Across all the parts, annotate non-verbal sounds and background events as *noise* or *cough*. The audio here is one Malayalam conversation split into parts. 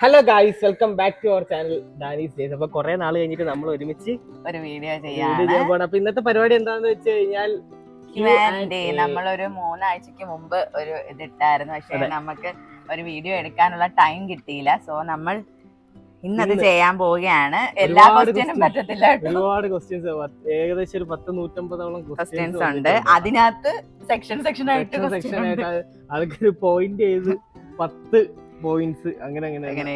Hello guys welcome back to our channel Danny's days അപ്പൊ കുറെ നാൾ കഴിഞ്ഞിട്ട് നമ്മൾ ഒരുമിച്ച് ഒരു വീഡിയോ ചെയ്യാം ചെയ്യാൻ പോകണം അപ്പൊ ഇന്നത്തെ പരിപാടി എന്താണെന്ന് വെച്ച് കഴിഞ്ഞാൽ. നമ്മളൊരു മൂന്നാഴ്ചക്ക് മുമ്പ് ഒരു ഇതിട്ടായിരുന്നു. പക്ഷെ നമുക്ക് ഒരു വീഡിയോ എടുക്കാനുള്ള ടൈം കിട്ടിയില്ല. സോ നമ്മൾ ഇന്നത് ചെയ്യാൻ പോവുകയാണ്. എല്ലാ ക്വസ്റ്റ്യനും. പറ്റത്തില്ല ഒരുപാട് ക്വസ്റ്റ്യൻസ് ഏകദേശം ഒരു പത്ത് നൂറ്റമ്പതോളം ക്വസ്റ്റ്യൻസ് ഉണ്ട് അതിനകത്ത് സെക്ഷൻ സെക്ഷൻ ആയിട്ട് സെക്ഷൻ. ആയിട്ട് അതൊക്കെ ഒരു പോയിന്റ് ചെയ്ത് പത്ത് പോയിന്റ്സ് അങ്ങനെ അങ്ങനെ.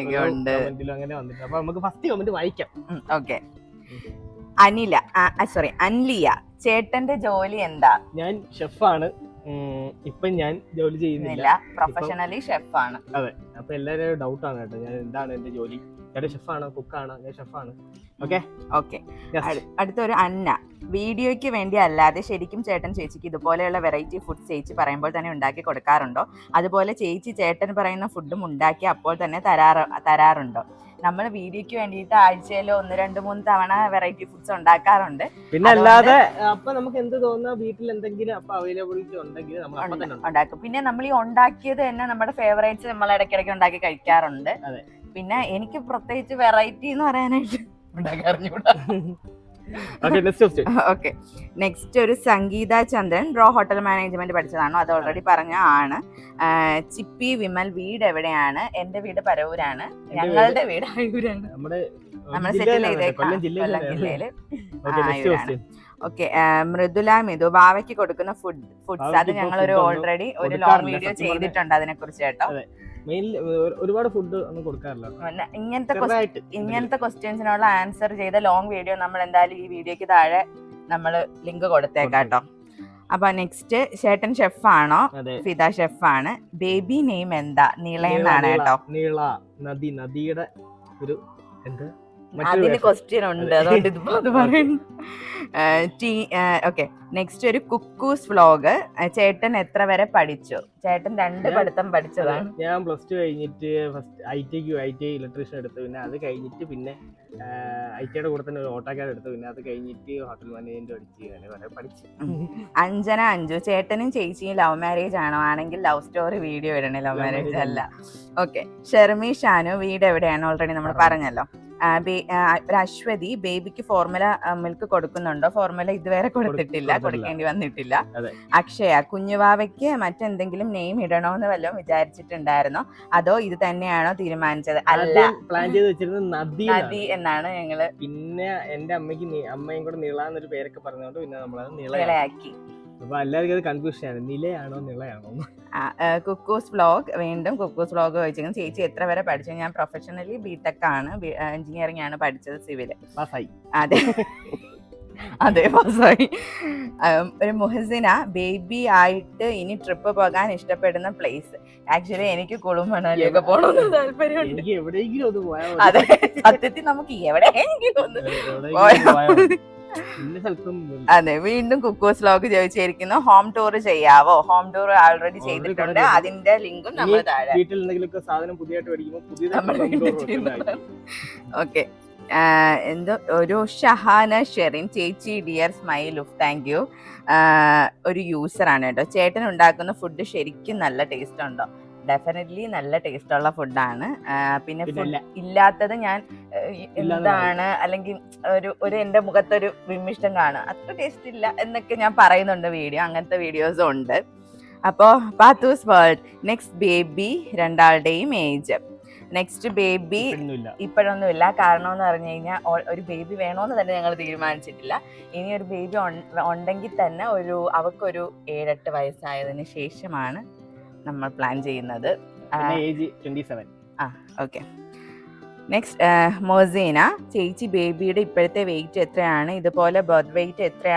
അങ്ങനെ വന്നിട്ട് അപ്പൊ നമുക്ക് ഫസ്റ്റ് കമന്റ് വായിക്കാം. ഓക്കെ അനില സോറി അൻലിയ ചേട്ടന്റെ ജോലി എന്താ? ഞാൻ ഷെഫാണ് ഇപ്പൊ ഞാൻ ജോലി ചെയ്യുന്നില്ല. പ്രൊഫഷണലി ഷെഫാണ് അതെ അപ്പൊ എല്ലാവരും ഡൗട്ടാണ് കേട്ടോ. ഞാൻ എന്താണ് എന്റെ ജോലി? ചേട്ടൻ ഷെഫാണ് കുക്കാണ് ഞാൻ ഷെഫാണ് ഓക്കെ ഓക്കെ അടുത്തൊരു അന്ന. വീഡിയോയ്ക്ക് വേണ്ടി അല്ലാതെ ശരിക്കും ചേട്ടൻ ചേച്ചിക്ക് ഇതുപോലെയുള്ള വെറൈറ്റി ഫുഡ് ചേച്ചി പറയുമ്പോൾ തന്നെ ഉണ്ടാക്കി കൊടുക്കാറുണ്ടോ? അതുപോലെ ചേച്ചി ചേട്ടൻ പറയുന്ന ഫുഡും ഉണ്ടാക്കി അപ്പോൾ തന്നെ തരാറ് തരാറുണ്ടോ? നമ്മൾ വീഡിയോയ്ക്ക് വേണ്ടിയിട്ട് ആഴ്ചയിൽ ഒന്ന് രണ്ട് മൂന്ന് തവണ വെറൈറ്റി ഫുഡ്സ് ഉണ്ടാക്കാറുണ്ട്. പിന്നെ അല്ലാതെ അപ്പൊ നമുക്ക് എന്ത് തോന്നുന്ന? വീട്ടിൽ എന്തെങ്കിലും അപ്പൊ അവൈലബിലിറ്റി ഉണ്ടെങ്കിൽ ഉണ്ടാക്കും. പിന്നെ നമ്മൾ ഈ ഉണ്ടാക്കിയത് തന്നെ നമ്മുടെ ഫേവറേറ്റ്സ് നമ്മൾ ഇടയ്ക്കിടയ്ക്ക് ഉണ്ടാക്കി കഴിക്കാറുണ്ട്. പിന്നെ എനിക്ക് പ്രത്യേകിച്ച് വെറൈറ്റി എന്ന് പറയാനായിട്ട് ഓക്കെ നെക്സ്റ്റ് *laughs* *laughs* ഒരു സംഗീത ചന്ദ്രൻ റോ ഹോട്ടൽ മാനേജ്മെന്റ് പഠിച്ചതാണോ? അത് ഓൾറെഡി പറഞ്ഞ ആണ്. ചിപ്പി വിമൽ വീട് എവിടെയാണ്? എന്റെ വീട് പരവൂരാണ്. ഞങ്ങളുടെ വീട് ആയൂരാണ് നമ്മൾ സെറ്റിൽ ചെയ്തേക്കാം കൊല്ലം ജില്ലയിൽ ഓക്കെ നെക്സ്റ്റ് ആയൂരാണ്. ഓക്കെ മൃദുല മിതു ബാവയ്ക്ക് കൊടുക്കുന്ന ഫുഡ് ഫുഡ്സ് അത് ഞങ്ങൾ ഒരു ഓൾറെഡി ഒരു ലോങ് വീഡിയോ ചെയ്തിട്ടുണ്ട് അതിനെ കുറിച്ച് കേട്ടോ മെയിൻ ഒരുപാട് ഫുഡ് ഒന്നും കൊടുക്കാറില്ല. ഇങ്ങനത്തെ ഇങ്ങനത്തെ ക്വസ്റ്റ്യൻസിനുള്ള ആൻസർ ചെയ്ത ലോങ് വീഡിയോ നമ്മൾ എന്തായാലും ഈ വീഡിയോക്ക് താഴെ നമ്മൾ ലിങ്ക് കൊടുത്തേക്കാട്ടോ. അപ്പൊ നെക്സ്റ്റ് ചേട്ടൻ ഷെഫാണോ ഫിദ ഷെഫാണ് ബേബി നെയിം എന്താ? നീള എന്നാണ് കേട്ടോ. നീള നദി നദിയുടെ ഒരു എന്ത്? അതിന് ക്വസ്റ്റ്യൻ ഉണ്ട്. അതുകൊണ്ട് ഇതിപ്പോ അത് പറയുന്നു ഓക്കെ നെക്സ്റ്റ് ഒരു കുക്കൂസ് വ്ലോഗ് ചേട്ടൻ എത്ര വരെ പഠിച്ചു? ചേട്ടൻ രണ്ട് പഠിത്തം പഠിച്ചതാണ്. ഞാൻ പ്ലസ് ടു കഴിഞ്ഞിട്ട് ഫസ്റ്റ് ഐ ടിക്ക് ഐ ടി ഇലക്ട്രീഷ്യൻ എടുത്തു. പിന്നെ അത് കഴിഞ്ഞിട്ട് പിന്നെ ഐ ടിയുടെ കൂടെ തന്നെ ഒരു ഓട്ടോക്കാർ എടുത്തു. പിന്നെ അത് കഴിഞ്ഞിട്ട് ഹോട്ടൽ മാനേജ്മെന്റ് പഠിച്ച് അങ്ങനെ കുറെ പഠിച്ചു. അഞ്ജന അഞ്ചു ചേട്ടനും ചേച്ചിയും ലവ് മാരേജ് ആണോ? ആണെങ്കിൽ ലവ് സ്റ്റോറി വീഡിയോ ഇടണേ. ലവ് മാരേജ് അല്ല. ഓക്കെ ഷെർമി ഷാനു വീട് എവിടെയാണ്? ഓൾറെഡി നമ്മൾ പറഞ്ഞല്ലോ. ഒരു അശ്വതി ബേബിക്ക് ഫോർമുല മിൽക്ക് കൊടുക്കുന്നുണ്ടോ? ഫോർമുല ഇതുവരെ കൊടുത്തിട്ടില്ല. കൊടുക്കേണ്ടി വന്നിട്ടില്ല. അക്ഷയ കുഞ്ഞുവാവയ്ക്ക് മറ്റെന്തെങ്കിലും നെയിം ഇടണോന്ന് വല്ലതും വിചാരിച്ചിട്ടുണ്ടായിരുന്നോ? അതോ ഇത് തന്നെയാണോ തീരുമാനിച്ചത്? അല്ല. പ്ലാൻ ചെയ്ത് വെച്ചിരുന്നത് നദി നദി എന്നാണ് ഞങ്ങൾ പിന്നെ എന്റെ അമ്മയ്ക്ക് അമ്മയും കൂടെ നീളാന്നൊരു പേരൊക്കെ പറഞ്ഞുകൊണ്ട് പിന്നെ നമ്മളത് നിള അപ്പൊ എല്ലാവർക്കും അത് കൺഫ്യൂഷൻ ആണ് നിലയാണോ നിളയാണോ കുക്കൂസ് വ്ലോഗ് വീണ്ടും കുക്കൂസ് ബ്ലോഗ് ചോദിച്ചിരിക്കുന്നു. ചേച്ചി എത്ര വരെ പഠിച്ചു? ഞാൻ പ്രൊഫഷണലി ബിടെക് ആണ്. എഞ്ചിനീയറിംഗ് ആണ് പഠിച്ചത് സിവിൽ പാസ്സായി. അതെ. അതെ പാസ്സായി. ഒരു മുഹസിന ബേബി ആയിട്ട് ഇനി ട്രിപ്പ് പോകാൻ ഇഷ്ടപ്പെടുന്ന പ്ലേസ് ആക്ച്വലി എനിക്ക് കുളുമണാലിയൊക്കെ പോകണമെന്ന് താല്പര്യമുണ്ട്. അതെ സത്യത്തിൽ നമുക്ക് എവിടെയെങ്കിലും ഒന്ന് അതെ വീണ്ടും കുക്കൂസ് ലോക്ക് ചോദിച്ചിരിക്കുന്നു. ഹോം ടൂർ ചെയ്യാവോ? ഹോം ടൂർ ഓൾറെഡി ചെയ്തിട്ടുണ്ട്. അതിന്റെ ലിങ്കും നമ്മൾ താഴെ. വീട്ടിൽ സാധനം പുതിയതായിട്ട് മേടിക്കുമ്പോൾ ഓക്കെ എന്തോ ഒരു ഷഹാന ഷെറിൻ ചേച്ചി ഡിയർ സ്മൈലുഫ് താങ്ക് യു ഒരു യൂസർ ആണ് കേട്ടോ. ചേട്ടൻ ഉണ്ടാക്കുന്ന ഫുഡ് ശരിക്കും നല്ല ടേസ്റ്റ് ഉണ്ടോ? ഡെഫിനറ്റ്ലി നല്ല ടേസ്റ്റ് ഉള്ള ഫുഡാണ് പിന്നെ ഇല്ല. ഇല്ലാത്തത് ഞാൻ എന്താണ് അല്ലെങ്കിൽ ഒരു ഒരു എന്റെ മുഖത്തൊരു വിമിഷ്ടം കാണുക അത്ര ടേസ്റ്റ് ഇല്ല എന്നൊക്കെ ഞാൻ പറയുന്നുണ്ട് വീഡിയോ അങ്ങനത്തെ വീഡിയോസും ഉണ്ട്. അപ്പോൾ പാത്തൂസ് വേൾഡ് നെക്സ്റ്റ് ബേബി രണ്ടാളുടെയും ഏജ് നെക്സ്റ്റ് ബേബി ഇപ്പോഴൊന്നും ഇപ്പോഴൊന്നുമില്ല. കാരണം എന്ന് പറഞ്ഞു കഴിഞ്ഞാൽ ഒരു ബേബി വേണോന്ന് തന്നെ ഞങ്ങൾ തീരുമാനിച്ചിട്ടില്ല. ഇനി ഒരു ബേബി ഉണ്ടെങ്കിൽ തന്നെ ഒരു അവക്കൊരു ഏഴെട്ട് വയസ്സായതിന് ശേഷമാണ് നമ്മൾ പ്ലാൻ ചെയ്യുന്നത്. Age twenty seven okay next Mozeena ചേച്ചി ബേബിയുടെ ഇപ്പോഴത്തെ വെയിറ്റ് എത്രയാണ്? ഇതുപോലെ ബർത്ത് വെയിറ്റ് എത്ര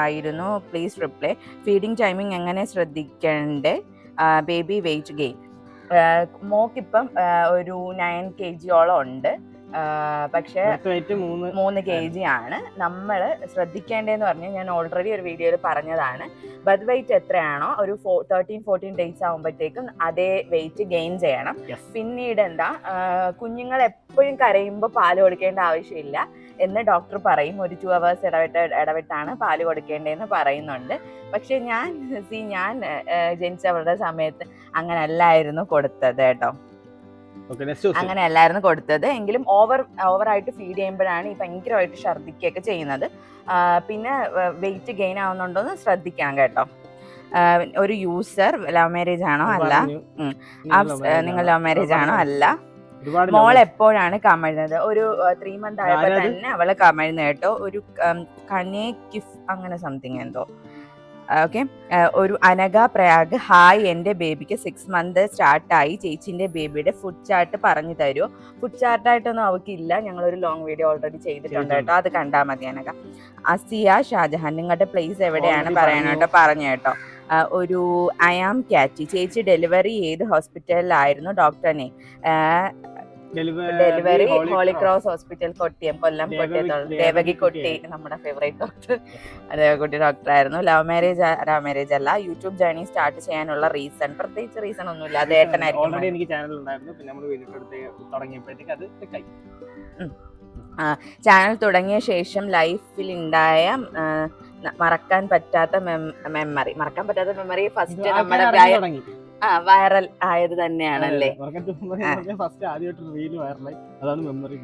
ആയിരുന്നു? പ്ലീസ് റിപ്ലൈ ഫീഡിങ് ടൈമിംഗ് എങ്ങനെ ശ്രദ്ധിക്കണ്ടേ? ബേബി വെയിറ്റ് ഗെയിൻ മോക്കിപ്പം ഒരു നയൻ കെ ജിയോളം ഉണ്ട്. പക്ഷേ മൂന്ന് കെ ജി ആണ്. നമ്മൾ ശ്രദ്ധിക്കേണ്ടതെന്ന് പറഞ്ഞാൽ ഞാൻ ഓൾറെഡി ഒരു വീഡിയോയിൽ പറഞ്ഞതാണ്. ബഡ് വെയിറ്റ് എത്രയാണോ ഒരു ഫോ തേർട്ടീൻ ഫോർട്ടീൻ ഡേയ്സ് ആകുമ്പോഴത്തേക്കും അതേ വെയിറ്റ് ഗെയിൻ ചെയ്യണം. പിന്നീട് എന്താ കുഞ്ഞുങ്ങൾ എപ്പോഴും കരയുമ്പോൾ പാൽ കൊടുക്കേണ്ട ആവശ്യമില്ല എന്ന് ഡോക്ടർ പറയും. ഒരു ടു അവേഴ്സ് ഇടവിട്ട് ഇടവിട്ടാണ് പാൽ കൊടുക്കേണ്ടതെന്ന് പറയുന്നുണ്ട്. പക്ഷെ ഞാൻ സി ഞാൻ ജനിച്ചവളുടെ സമയത്ത് അങ്ങനെ അല്ലായിരുന്നു കൊടുത്തത് കേട്ടോ. അങ്ങനെ അല്ലായിരുന്നു കൊടുത്തത്. എങ്കിലും ഓവർ ഓവറായിട്ട് ഫീഡ് ചെയ്യുമ്പോഴാണ് ഈ ഭയങ്കരമായിട്ട് ഛർദ്ദിക്കുകയൊക്കെ ചെയ്യുന്നത്. പിന്നെ വെയിറ്റ് ഗെയിൻ ആവുന്നുണ്ടോ എന്ന് ശ്രദ്ധിക്കണം കേട്ടോ. ഒരു യൂസർ ലവ് മാരേജ് ആണോ അല്ല? നിങ്ങൾ ലവ് മാരേജ് ആണോ? അല്ല. മോൾ എപ്പോഴാണ് കമഴുന്നത്? ഒരു ത്രീ മന്ത് ആയപ്പോ തന്നെ അവൾ കമഴുന്ന കേട്ടോ. ഒരു കനെ കിഫ് അങ്ങനെ സംതിങ് എന്തോ. ഓക്കെ. ഒരു അനഘ പ്രയാഗ് ഹായ് എന്റെ ബേബിക്ക് സിക്സ് മന്ത് സ്റ്റാർട്ടായി. ചേച്ചിന്റെ ബേബിയുടെ ഫുഡ് ചാർട്ട് പറഞ്ഞു തരുമോ ഫുഡ് ചാർട്ടായിട്ടൊന്നും അവൾക്കില്ല. ഞങ്ങളൊരു ലോങ് വീഡിയോ ഓൾറെഡി ചെയ്തിട്ടുണ്ട് കേട്ടോ. അത് കണ്ടാൽ മതി അനഘ. അസിയ ഷാജഹാൻ നിങ്ങളുടെ പ്ലേസ് എവിടെയാണ് പറയണം പറഞ്ഞു. കേട്ടോ. പറഞ്ഞു കേട്ടോ. ഒരു ഒരു അയാം ക്യാറ്റി ചേച്ചി ഡെലിവറി ഏത് ഹോസ്പിറ്റലിലായിരുന്നു ഡോക്ടറിനെ delivery Holy Cross. Hospital Kottiyam Kollam കൊട്ടിയത്തോളം Devaki കൊട്ടി നമ്മുടെ ഫേവറേറ്റ് ഡോക്ടർ ദേവകുട്ടി ഡോക്ടർ ആയിരുന്നു. ലവ് മാരേജ് ലവ് മാരേജ് അല്ല യൂട്യൂബ് ജേർണി സ്റ്റാർട്ട് ചെയ്യാനുള്ള റീസൺ പ്രത്യേകിച്ച് റീസൺ ഒന്നുമില്ല. അത് ഓൾറെഡി എനിക്ക് ചാനൽ ഉണ്ടായിരുന്നു. പിന്നെ നമ്മൾ വീഡിയോ എടുത്ത് തുടങ്ങിയപ്പോഴത്തേക്ക് അത് ചാനൽ തുടങ്ങിയ ശേഷം ലൈഫിൽ ഉണ്ടായ മറക്കാൻ പറ്റാത്ത മെമ്മറി മറക്കാൻ പറ്റാത്ത മെമ്മറി ഫസ്റ്റ് നമ്മുടെ തുടങ്ങി വൈറൽ ആയത് തന്നെയാണല്ലേ? ഫസ്റ്റ് ആദ്യമായിട്ട് റീൽ വൈറലായി അതാണ് memory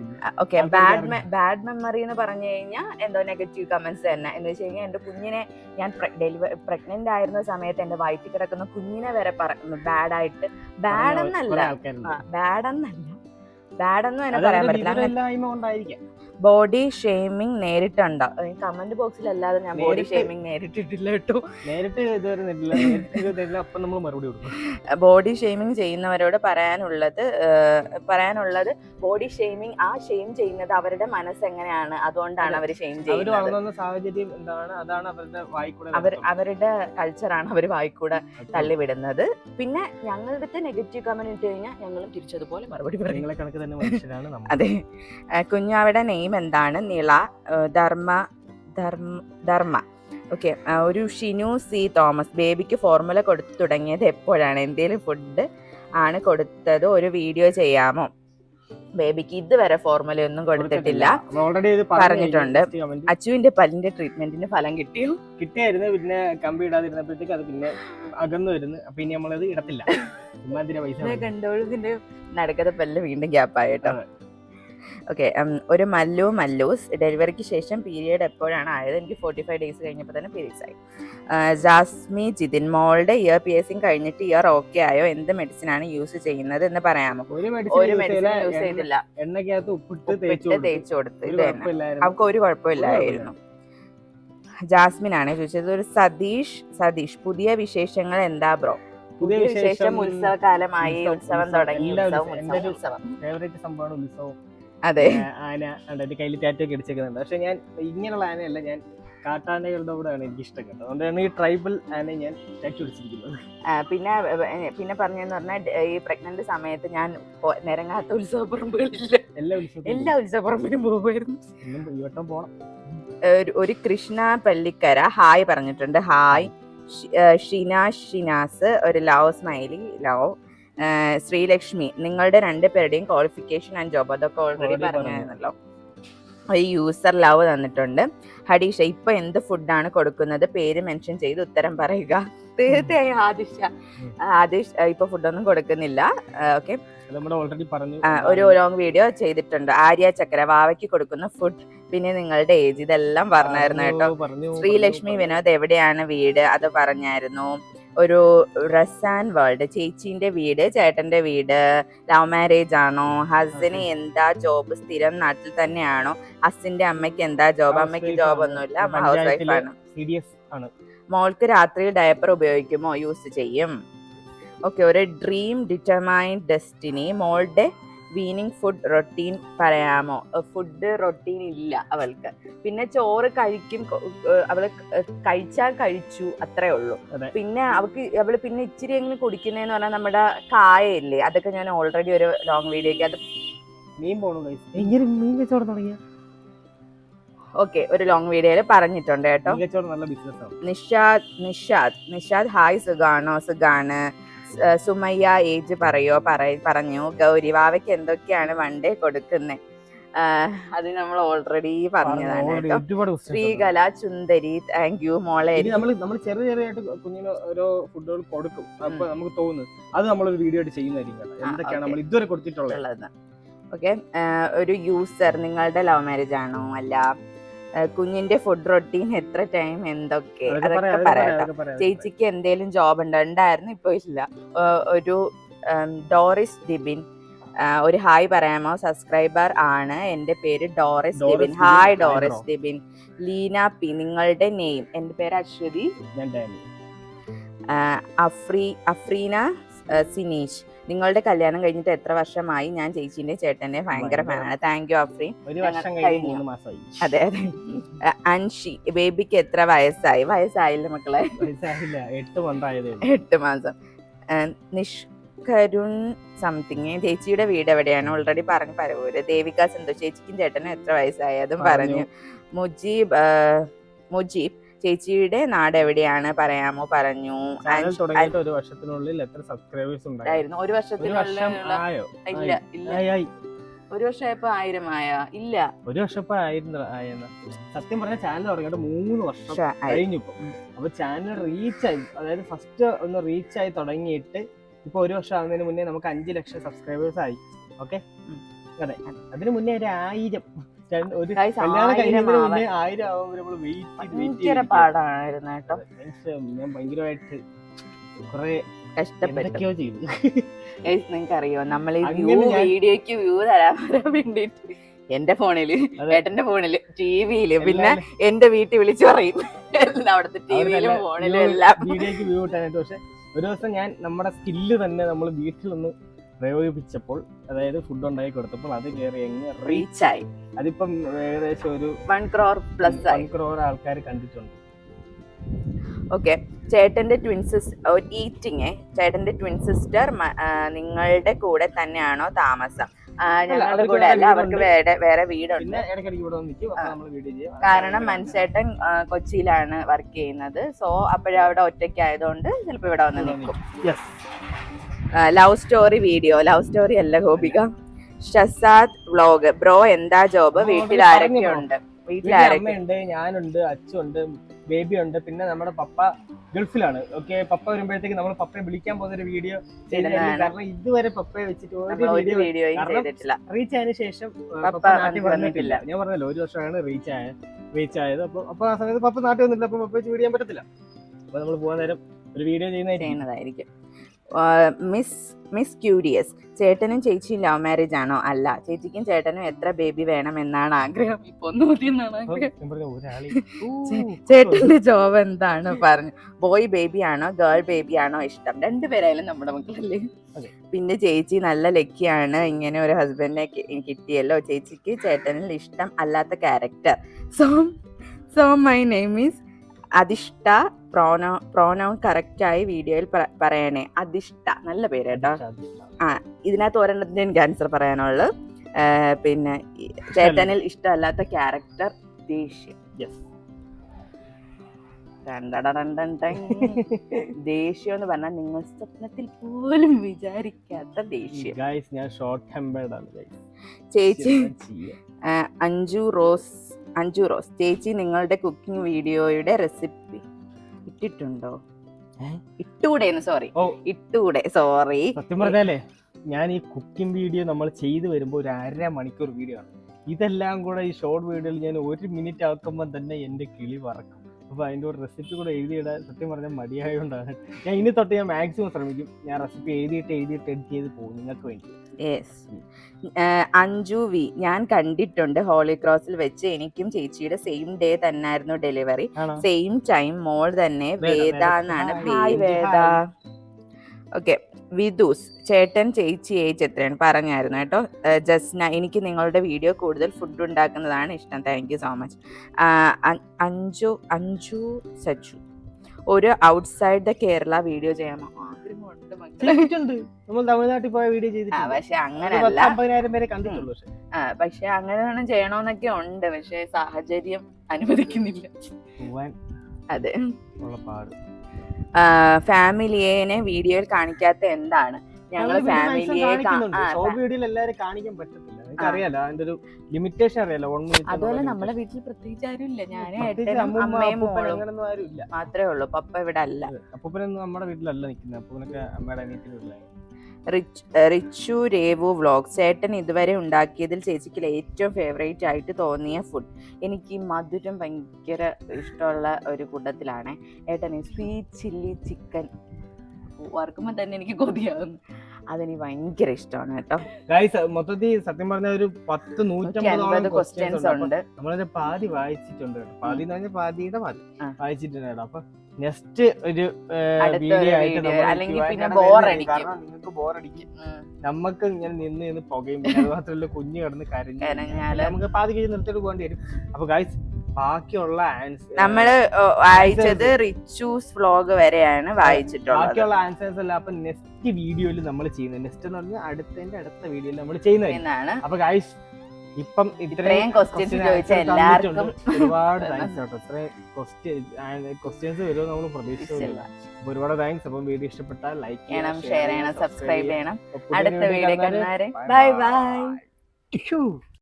okay bad bad memory എന്ന് പറഞ്ഞു കഴിഞ്ഞാൽ എന്തോ നെഗറ്റീവ് കമന്റ്സ് തന്നെ. എന്ന് വെച്ച് കഴിഞ്ഞാൽ എന്റെ കുഞ്ഞിനെ ഞാൻ ഡെലിവറി പ്രഗ്നന്റ് ആയിരുന്ന സമയത്ത് എന്റെ വയറ്റിൽ കിടക്കുന്ന കുഞ്ഞിനെ വരെ പറഞ്ഞു ബാഡായിട്ട് ബാഡ് എന്നല്ല ബാഡ് എന്നല്ല. ബാഡ് എന്ന് തന്നെ പറയാൻ പറ്റില്ല. Body shaming നേരിട്ടുണ്ടോ. കമന്റ് ബോക്സിൽ അല്ലാതെ ഞാൻ ബോഡി ഷെയ്മിങ് നേരിട്ടിട്ടില്ല കേട്ടോ. നേരിട്ട് ഇതുവരെ അപ്പം നമ്മൾ മറുപടി കൊടുക്കും. ബോഡി ഷെയ്മിങ് ചെയ്യുന്നവരോട് പറയാനുള്ളത് പറയാനുള്ളത് ബോഡി ഷെയ്മിങ് ആ ഷെയിം ചെയ്യുന്നത് അവരുടെ മനസ്സ് എങ്ങനെയാണ് അതുകൊണ്ടാണ് അവർ ഷെയിം ചെയ്യുന്നത്. സാഹചര്യം എന്താണ്? അതാണ് അവരുടെ വായിക്കൂടെ അവർ അവരുടെ കൾച്ചറാണ് അവർ വായിക്കൂടെ തള്ളിവിടുന്നത്. പിന്നെ ഞങ്ങളുടെ നെഗറ്റീവ് കമന്റ് ഇട്ട് കഴിഞ്ഞാൽ ഞങ്ങളും തിരിച്ചതുപോലെ മറുപടി പറയും. നിങ്ങളെ കണക്ക് തന്നെ മനുഷ്യരാണ് അതെ. കുഞ്ഞാവിടെ കുഞ്ഞാവിടെ നെയിം എന്താണ്? നിള ധർമ്മ ധർമ്മ ധർമ്മ. ഓക്കെ ഒരു ഷിനു സി തോമസ് ബേബിക്ക് ഫോർമുല കൊടുത്തു തുടങ്ങിയത് എപ്പോഴാണ്? എന്തെങ്കിലും ഫുഡ് ആണ് കൊടുത്തത് ഒരു വീഡിയോ ചെയ്യാമോ? ബേബിക്ക് ഇതുവരെ ഫോർമുല ഒന്നും കൊടുത്തിട്ടില്ല. പറഞ്ഞിട്ടുണ്ട്. അച്ചുവിന്റെ പല്ലിന്റെ ട്രീറ്റ്മെന്റിന് ഫലം കിട്ടിയോ? കിട്ടിയായിരുന്നു പിന്നെ കമ്പി ഇടാതിരുന്നപ്പോഴത്തേക്ക് അത് പിന്നെ അകന്നു വരുന്നു. അപ്പൊ ഇനി നമ്മളത് ഇടത്തില്ല. *laughs* കളയുന്നത്? കണ്ടോളതിന്റെ നടക്കത്തെ പല്ല് വീണ്ടും ഗ്യാപ്പായി കേട്ടോ. അതെ. ഓക്കെ ഒരു മല്ലു മല്ലൂസ് ഡെലിവറിക്ക് ശേഷം പീരിയഡ് എപ്പോഴാണ് ആയത്? എനിക്ക് ഫോർട്ടി ഫൈവ് ഡേയ്സ് കഴിഞ്ഞപ്പോൾ തന്നെ പീരീഡ്സ് ആയി. ജാസ്മി ജിതിൻ മോളുടെ ഇയർ പിയേഴ്സിംഗ് കഴിഞ്ഞിട്ട് ഇയർ ഓക്കെ ആയോ? എന്ത് മെഡിസിൻ ആണ് യൂസ് ചെയ്യുന്നത് എന്ന് പറയാമോ? ഒരു ഒരു മെഡിസിൻ യൂസ് ചെയ്തില്ല. ഉപ്പിട്ട് തേച്ച് കൊടുത്തു. ഇത് അവർക്ക് ഒരു കുഴപ്പമില്ലായിരുന്നു. ജാസ്മിൻ ആണ് ചോദിച്ചത്. ഒരു സതീഷ് സതീഷ് പുതിയ വിശേഷങ്ങൾ എന്താ ബ്രോ? പുതിയ വിശേഷം ഉത്സവകാലമായി ഉത്സവം, തുടങ്ങി. ഉത്സവം ഫേവറേറ്റ് സംഭവമാണ് ഉത്സവം. അതെ. ആന ഉണ്ട് കയ്യിൽ ടാറ്റോ ഒക്കെ അടിച്ചേക്കുന്നുണ്ട് പക്ഷെ ഞാൻ ഇങ്ങനെയുള്ള ആനയല്ല ഞാൻ കാട്ടാനകളുടെ കൂടെയാണ് എനിക്ക് ഇഷ്ടം കേട്ടോ അതുകൊണ്ടാണ് ഈ ട്രൈബൽ ആന ഞാൻ ടാറ്റോ അടിച്ചിരിക്കുന്നത് പിന്നെ പറഞ്ഞു പിന്നെ പറഞ്ഞെന്ന് പറഞ്ഞാൽ ഈ പ്രഗ്നന്റ് സമയത്ത് ഞാൻ നിരങ്ങാത്ത ഉത്സവപ്പറമ്പുകളില്ല എല്ലാ ഉത്സവം എല്ലാ ഉത്സവപ്പറമ്പിലും പോകുമായിരുന്നു ഈ വട്ടം പോണം. ഒരു- കൃഷ്ണ പള്ളിക്കര ഹായ് പറഞ്ഞിട്ടുണ്ട്. ഹായ്. ഷിന ഷിനാസ് ഒരു ലവ് സ്മൈലി ലവ്. ശ്രീലക്ഷ്മി നിങ്ങളുടെ രണ്ടുപേരുടെയും ക്വാളിഫിക്കേഷൻ ആൻഡ് ജോബ് അതൊക്കെ ഓൾറെഡി പറഞ്ഞായിരുന്നല്ലോ ഒരു യൂസർ ലവ് തന്നിട്ടുണ്ട്. ഹഡീഷ ഇപ്പൊ എന്ത് ഫുഡാണ് കൊടുക്കുന്നത്? പേര് മെൻഷൻ ചെയ്ത് ഉത്തരം പറയുക. തീർച്ചയായും ആദിഷ. ആദിഷ് ഇപ്പൊ ഫുഡൊന്നും കൊടുക്കുന്നില്ല. ഓക്കെ ഒരു ലോങ് വീഡിയോ ചെയ്തിട്ടുണ്ട്. ആര്യ ചക്ര വാവയ്ക്ക് കൊടുക്കുന്ന ഫുഡ് പിന്നെ നിങ്ങളുടെ ഏജ് ഇതെല്ലാം പറഞ്ഞായിരുന്നു കേട്ടോ. ശ്രീലക്ഷ്മി വിനോദ് എവിടെയാണ് വീട്? അത് പറഞ്ഞായിരുന്നു. ഒരു റസാൻ വേൾഡ് ചേച്ചിന്റെ വീട് ചേട്ടന്റെ വീട് ലവ് മാരേജ് ആണോ? ഹസിന് എന്താ ജോബ് സ്ഥിരം നാട്ടിൽ തന്നെയാണോ? ഹസിന്റെ അമ്മയ്ക്ക് എന്താ ജോബ് അമ്മയ്ക്ക് ജോബ് ഒന്നുമില്ല അമ്മ ഹൗസ് വൈഫ് ആണ്. മോൾക്ക് രാത്രിയിൽ ഡയപ്പർ ഉപയോഗിക്കുമോ? യൂസ് ചെയ്യും. ഓക്കെ ഒരു ഡ്രീം ഡിറ്റർമൈൻഡ് ഡെസ്റ്റിനി മോളുടെ വീനിങ് ഫുഡ് റൊട്ടീൻ പറയാമോ? ഫുഡ് റൊട്ടീൻ ഇല്ല അവൾക്ക്. പിന്നെ ചോറ് കഴിക്കും അവൾ കഴിച്ചാൽ കഴിച്ചു അത്രേ ഉള്ളൂ. പിന്നെ അവൾക്ക് അവൾ പിന്നെ ഇച്ചിരി എങ്ങനെ കുടിക്കുന്നതെന്ന് പറഞ്ഞാൽ നമ്മുടെ കായയില്ലേ അതൊക്കെ ഞാൻ ഓൾറെഡി ഒരു ലോങ് വീഡിയോക്ക് അത് മീൻ പോണു. എങ്ങനെ മീൻ കച്ചവടം തുടങ്ങിയ? ഓക്കെ ഒരു ലോങ് വീഡിയോയിൽ പറഞ്ഞിട്ടുണ്ട് കേട്ടോ. മീൻ കച്ചവടം നല്ല ബിസിനസ് ആണ്. നിഷാദ് നിഷാദ് നിഷാദ് ഹായ് സുഖാണോ? സുഖാണ്. സുമയ്യ ഏജ് പറയോ? പറ പറഞ്ഞു. ഗൗരി വാവയ്ക്ക് എന്തൊക്കെയാണ് വണ്ടേ കൊടുക്കുന്നത് അത് നമ്മൾ ഓൾറെഡി പറഞ്ഞതാണ്. ശ്രീകല ചുന്ദരി താങ്ക് യു മോളെ. നമ്മൾ നമ്മൾ ചെറിയ ചെറിയായിട്ട് കുഞ്ഞിന് ഓരോ ഫുഡുകൾ കൊടുക്കും. അപ്പൊ നമുക്ക് തോന്നുന്നു അത് നമ്മളൊരു വീഡിയോ ആയിട്ട് ചെയ്യുന്നതായിരിക്കും. എന്തൊക്കെയാണ് നമ്മൾ ഇതുവരെ കൊടുത്തിട്ടുള്ളത്? ഓക്കെ. ഒരു യൂസർ നിങ്ങളുടെ ലവ് മാരേജ് ആണോ? അല്ല. കുഞ്ഞിന്റെ ഫുഡ് റൊട്ടീൻ എത്ര ടൈം എന്തൊക്കെ? അതൊക്കെ പറയാം. ചേച്ചിക്ക് എന്തേലും ജോബ് ഉണ്ടോ? ഉണ്ടായിരുന്നു ഇപ്പൊ ഇല്ല. ഒരു ഡോറിസ് ഡിബിൻ ഒരു ഹായ് പറയാമോ? സബ്സ്ക്രൈബർ ആണ്. എന്റെ പേര് Doris Dibin hi Doris Dibin Leena P നിങ്ങളുടെ നെയിം എന്റെ പേര് അശ്വതി. അഫ്രീ അഫ്രീന സിനീഷ്. നിങ്ങളുടെ കല്യാണം കഴിഞ്ഞിട്ട് എത്ര വർഷമായി ഞാൻ ചേച്ചീന്റെ ചേട്ടന്റെ ഭയങ്കര. ഫാനാണ് താങ്ക് യു അഫ്രീൻ കഴിഞ്ഞ് അതെ അതെ. അൻഷി ബേബിക്ക് എത്ര വയസ്സായി? വയസ്സായില്ല മക്കളെ. എട്ട് മാസം. നിഷ് കരുൺ സംതിങ് ചേച്ചിയുടെ വീട് എവിടെയാണ്? ഓൾറെഡി പറഞ്ഞു പരവൂര്. ദേവിക സന്തോഷ് ചേച്ചിക്കും ചേട്ടനും എത്ര വയസ്സായി? അതും പറഞ്ഞു. മുജീബ് മുജീബ് ചേച്ചിയുടെ നാട് എവിടെയാണ്? പറയാമോ? പറഞ്ഞു. ഒരു വർഷത്തിനുള്ളിൽ എത്ര സബ്സ്ക്രൈബേഴ്സ് ഉണ്ടായി? ആയിരുന്നു. ഒരു ഒരു വർഷം ആയോ? ഇല്ല. ഒരു വർഷമായപ്പോ ആയിരം ആയ? ഇല്ല. ഒരു വർഷം ഇപ്പൊ ആയിരുന്നു ആയെന്ന്. സത്യം പറഞ്ഞ ചാനൽ തുടങ്ങിയിട്ട് മൂന്ന് വർഷം. കഴിഞ്ഞു ഇപ്പൊ അപ്പൊ ചാനൽ റീച്ച് ആയി. അതായത് ഫസ്റ്റ് ഒന്ന് റീച്ച് ആയി തുടങ്ങിയിട്ട് ഇപ്പൊ ഒരു വർഷം ആവുന്നതിന് മുന്നേ നമുക്ക് അഞ്ചു ലക്ഷം സബ്സ്ക്രൈബേഴ്സ് ആയി. ഓക്കെ അതിനു അതെ. അതിന് മുന്നേ ഒരു ആയിരം. ഒരു Guys, കല്യാണം ആയിരം കഴിയുന്നതിന് ആവാൻ മുന്നേ ആയിരം ആവുമ്പോൾ നമ്മൾ വെയിറ്റ് ഭയങ്കര പാടായിരുന്നു കേട്ടോ. ഞാൻ ഭയങ്കരമായിട്ട് കുറെ കഷ്ടപ്പെട്ടു. എന്തൊക്കെയോ ചെയ്തു. നിങ്ങൾക്ക് അറിയോ നമ്മൾ ഈ വ്യൂ അങ്ങനെ ഞാൻ- വീഡിയോക്ക് വ്യൂ തരാൻ വരാൻ വേണ്ടിട്ട് എന്റെ ഫോണിൽ അതെ. ഏട്ടന്റെ ഫോണിൽ ടിവിയിൽ പിന്നെ എന്റെ വീട്ടിൽ വിളിച്ചു പറയും. എല്ലാം അവിടുത്തെ ടിവിയിലും ഫോണിലും എല്ലാം. വീഡിയോക്ക് വ്യൂ കിട്ടാനായിട്ട്. പക്ഷെ ഒരു ദിവസം ഞാൻ നമ്മുടെ സ്കില്ല് തന്നെ നമ്മൾ വീട്ടിലൊന്ന് പ്രയോഗിപ്പിച്ചപ്പോൾ അതായത് ഫുഡ് ഉണ്ടാക്കി കൊടുത്തപ്പോൾ അത് കയറി എങ്ങ് റീച്ച് റീച്ചായി അതിപ്പം ഏകദേശം ഒരു one crore plus one crore ആൾക്കാർ കണ്ടിട്ടുണ്ട്. ഓക്കെ ചേട്ടന്റെ ട്വിൻ സിസ്റ്റർ ഈറ്റിങ് ചേട്ടന്റെ ട്വിൻ സിസ്റ്റർ നിങ്ങളുടെ കൂടെ തന്നെയാണോ താമസം? ഞങ്ങളുടെ കൂടെ അല്ല അവർക്ക് വേറെ വേറെ വീടുണ്ട്. കാരണം മനുഷ്യേട്ടൻ കൊച്ചിയിലാണ് വർക്ക് ചെയ്യുന്നത്. സോ അപ്പോഴവിടെ ഒറ്റയ്ക്കായതുകൊണ്ട് ചിലപ്പോൾ ഇവിടെ വന്ന് നിൽക്കും. Love story video love story അല്ല ഗോപിക. ഷസാദ് വ്ലോഗ് ബ്രോ എന്താ ജോബ് വീട്ടിൽ ആരൊക്കെയുണ്ട്? ആരൊക്കെ ഉണ്ട് വീട്ടിൽ അമ്മയുണ്ട് ഞാനുണ്ട് അച്ഛനുണ്ട് ബേബി ഉണ്ട് പിന്നെ നമ്മുടെ പപ്പ ഗൾഫിലാണ്. ഓക്കെ പപ്പ വരുമ്പോഴത്തേക്ക് നമ്മൾ പപ്പയെ വിളിക്കാൻ പോകുന്ന ഒരു വീഡിയോ. കാരണം ഇതുവരെ പപ്പയെ വെച്ചിട്ട് ഒരു വീഡിയോ ചെയ്തിട്ടില്ല. റീച്ച് ആയതിനു ശേഷം പപ്പ നാട്ടിൽ വന്നിട്ടില്ല. ഞാൻ പറഞ്ഞല്ലോ ഒരു വർഷമാണ് റീച്ച് ആയ റീച്ച് ആയത്. അപ്പൊ അപ്പൊ ആ സമയത്ത് പപ്പ നാട്ടിൽ വന്നില്ല അപ്പൊ പപ്പ വെച്ച് വീഡിയോ ചെയ്യാൻ പറ്റത്തില്ല. അപ്പൊ നമ്മൾ പോകാൻ നേരം ഒരു വീഡിയോ ചെയ്യുന്നതായിരിക്കും. മിസ് മിസ് ക്യൂരിയസ് ചേട്ടനും ചേച്ചിയും ലവ് മാരേജ് ആണോ? അല്ല. ചേച്ചിക്കും ചേട്ടനും എത്ര ബേബി വേണം എന്നാണ് ആഗ്രഹം. ഇപ്പൊ *laughs* ചേട്ടന്റെ ജോബ് എന്താണ്? പറഞ്ഞു. ബോയ് ബേബി ആണോ? ഗേൾ ബേബി ആണോ? ഇഷ്ടം. രണ്ടുപേരായാലും നമ്മുടെ മക്കളല്ലേ. പിന്നെ ചേച്ചി നല്ല ലക്കിയാണ്. ഇങ്ങനെ ഒരു ഹസ്ബൻഡിനെ കിട്ടിയല്ലോ. ചേച്ചിക്ക് ചേട്ടനിൽ ഇഷ്ടം അല്ലാത്ത character so so my name is Adhishta pronou pronoun കറക്റ്റായി വീഡിയോയിൽ പറയണേ. അധിഷ്ഠ നല്ല പേര് കേട്ടോ. ആ ഇതിനകത്ത് ഒരെണ്ണത്തിന് എനിക്ക് ആൻസർ പറയാനുള്ളത് പിന്നെ ചേട്ടനിൽ ഇഷ്ടമല്ലാത്ത ക്യാരക്ടർ ദേഷ്യം. *laughs* ദേഷ്യം എന്ന് പറഞ്ഞാൽ നിങ്ങൾ സ്വപ്നത്തിൽ പോലും വിചാരിക്കാത്ത ദേഷ്യം. ഞാൻ ഷോർട്ട്. ചേച്ചി അഞ്ജു റോസ് അഞ്ജു റോസ് ചേച്ചി നിങ്ങളുടെ കുക്കിംഗ് വീഡിയോയുടെ റെസിപ്പി ഇട്ടിട്ടുണ്ടോ? ഇട്ടൂടെ സോറി ഇട്ടൂടെ സോറി സത്യം പറഞ്ഞാലേ ഞാൻ ഈ കുക്കിംഗ് വീഡിയോ നമ്മൾ ചെയ്തു വരുമ്പോൾ ഒരു അര മണിക്കൂർ വീഡിയോ ആണ്. ഇതെല്ലാം കൂടെ ഈ ഷോർട്ട് വീഡിയോയിൽ ഞാൻ ഒരു മിനിറ്റ് ആക്കുമ്പോൾ തന്നെ എന്റെ കിളി പറക്കും അപ്പോൾ അതിന്റെ ഒരു റെസിപ്പി കൂടെ എഴുതിയിടാൻ സത്യം പറഞ്ഞാൽ മടിയായതുകൊണ്ടാണ് ഞാൻ ഇനി തൊട്ട് ഞാൻ മാക്സിമം ശ്രമിക്കും. ഞാൻ റെസിപ്പി എഴുതിയിട്ട് എഴുതിയിട്ട് എഡിറ്റ് ചെയ്ത് പോകും. നിങ്ങൾക്ക് വേണ്ടി. Yes Anju V. ഞാൻ കണ്ടിട്ടുണ്ട് ഹോളി ക്രോസിൽ വെച്ച് എനിക്കും ചേച്ചിയുടെ സെയിം ഡേ തന്നെ ആയിരുന്നു ഡെലിവറി സെയിം ടൈം മോൾ തന്നെ വേദ. എന്നാണ് പേര്. വേദ. ഓക്കെ വിദൂസ് ചേട്ടൻ ചേച്ചി ഏജ് എത്രയാണ്? പറഞ്ഞായിരുന്നു കേട്ടോ. ജസ്ന എനിക്ക് നിങ്ങളുടെ വീഡിയോ കൂടുതൽ ഫുഡ് ഉണ്ടാക്കുന്നതാണ് ഇഷ്ടം. Thank you so much Anju Anju Sachu. ഒരു ഔട്ട്സൈഡ് ദ കേരള വീഡിയോ ചെയ്യാമോ? ആഗ്രഹമുണ്ട് മക്കളെ. ചെയ്തിട്ടുണ്ട്. നമ്മൾ തമിഴ്നാട്ടിൽ പോയ വീഡിയോ ചെയ്തിട്ടുണ്ട്. പക്ഷെ ഒരു അങ്ങനല്ല. പത്ത് അമ്പതിനായിരം പേരെ കണ്ടിട്ടുള്ളൂ പക്ഷെ. ആ പക്ഷെ അങ്ങനെ വേണം ചെയ്യണോന്നൊക്കെ ഉണ്ട്. പക്ഷെ സാഹചര്യം അനുവദിക്കുന്നില്ല. പോവാൻ അതെ. ഉള്ള പാട്. ഫാമിലിയെ വീഡിയോയിൽ കാണിക്കാത്ത എന്താണ്? ഞങ്ങൾ ഫാമിലിയെ വീഡിയോയിൽ കാണിക്കാൻ പറ്റത്തില്ല. അതിന്റെ ഒരു ലിമിറ്റേഷൻ അറിയാലോ വൺ അതുപോലെ നമ്മളെ വീട്ടിൽ പ്രത്യേകിച്ച് ആരും ഇല്ല ഞാനും മിനിറ്റ് ഏട്ടനും അമ്മയും മോളും അങ്ങനൊന്നും ആരും ഇല്ല മാത്രമേ ഉള്ളൂ. പപ്പ ഇവിടെ അല്ല. അപ്പൂപ്പനൊന്നും നമ്മുടെ വീട്ടിലല്ല നിൽക്കുന്നത്. അപ്പൂപ്പനൊക്കെ അമ്മയുടെ അനിയത്തിന്റെ വീട്ടിലാണ് റിച്ച് റിച്ചു രേവു വ്ളോഗ് ചേട്ടൻ ഇതുവരെ ഉണ്ടാക്കിയതിൽ ചേച്ചിക്ക് ഏറ്റവും ഫേവറേറ്റ് ആയിട്ട് തോന്നിയ ഫുഡ് എനിക്ക് മധുരം ഭയങ്കര ഇഷ്ടമുള്ള ഒരു കൂട്ടത്തിലാണ്. ഏട്ടന് സ്വീറ്റ് ചില്ലി ചിക്കൻ ഓർക്കുമ്പോൾ തന്നെ എനിക്ക് കൊതിയാകുന്നു അതെനിക്ക് ഭയങ്കര ഇഷ്ടമാണ് കേട്ടോ. മൊത്തത്തിൽ സത്യം പറഞ്ഞ ഒരു പത്ത് നൂറ്റി നൂറ്റമ്പതോളം അൻപത് ക്വസ്റ്റ്യൻസ് ഉണ്ട്. നമ്മളൊരു പാതി വായിച്ചിട്ടുണ്ട് കേട്ടോ. പാതി എന്ന് പറഞ്ഞാൽ പാതിയുടെ പാതി വായിച്ചിട്ടുണ്ട് കേട്ടോ. അപ്പൊ നെക്സ്റ്റ് ഒരു വീഡിയോ ആയിട്ട് നമ്മൾ അല്ലെങ്കിൽ പിന്നെ കാരണം നിങ്ങൾക്ക് ബോറടിക്കും നമുക്ക് ഇങ്ങനെ നിന്ന് നിന്ന് പുകയും അത് മാത്രമല്ല കുഞ്ഞു കിടന്ന് കരഞ്ഞു നമുക്ക് പാതി കഴിഞ്ഞ് നിർത്തിയിട്ട് പോകേണ്ടി വരും. അപ്പൊ ഗൈസ് ബാക്കിയുള്ള ആൻസർ നമ്മൾ വായിച്ചത് റിച്ചൂസ് വ്ലോഗ് വരെയാണ് വായിച്ചിട്ടുള്ളത്. ബാക്കിയുള്ള ആൻസേഴ്സ് അല്ല അപ്പൊ നെക്സ്റ്റ് വീഡിയോയിൽ നമ്മൾ ചെയ്യുന്നത്. നെക്സ്റ്റ് എന്ന് പറഞ്ഞാൽ അടുത്തതിന്റെ അടുത്ത വീഡിയോയിൽ നമ്മൾ ചെയ്യുന്നതാണ് അപ്പൊ ഗൈസ് ഇപ്പം ഇത്രയും ചോദിച്ച എല്ലാവർക്കും. ഒരുപാട് താങ്ക്സ് *laughs* കേട്ടോ. ഇത്രയും ക്വസ്റ്റ്യൻസ് വരുമോ നമ്മൾ പ്രതീക്ഷിച്ചില്ല ഒരുപാട് താങ്ക്സ് അപ്പം വീഡിയോ ഇഷ്ടപ്പെട്ടാൽ ലൈക്ക് ചെയ്യണം ഷെയർ ചെയ്യണം സബ്സ്ക്രൈബ് ചെയ്യണം. അടുത്ത വീഡിയോ ബൈ ബൈ